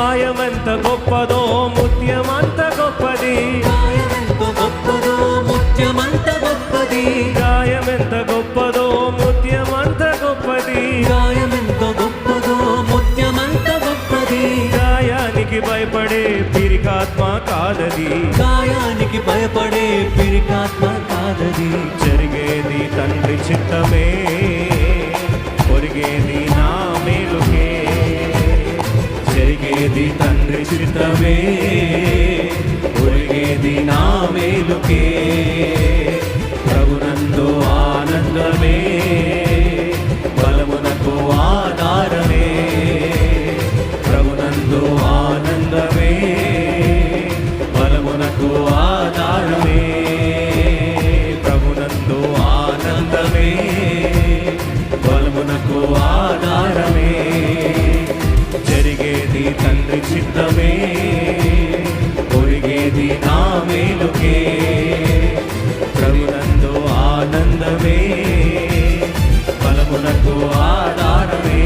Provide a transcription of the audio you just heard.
గాయమెంత గొప్పదో ముత్యమంత గొప్పది. గాయమెంత గొప్పదో ముత్యమంత గొప్పది. గాయమెంత గొప్పదో ముత్యమంత గొప్పది. గాయమెంత గొప్పదో ముత్యమంత గొప్పది. గాయానికి భయపడే పిరికాత్మ కాదది. గాయానికి భయపడే పిరికాత్మ కాదది. జరిగేది తండ్రి చిత్తమే. ఒరిగేది తండ్రి చిత్తమే ఒరిగేది నా మేలుకే. ప్రభునందు ఆనందమే బలమునకు ఆధారమే. ప్రభునందు ఆనందమే బలమునకు ఆధారమే. ప్రభునందు ఆనందమే బలమునకు ఆ చిత్తమే ఒరిగేది నా మేలుకే. ప్రభునందు ఆనందమే బలమునకు ఆధారమే.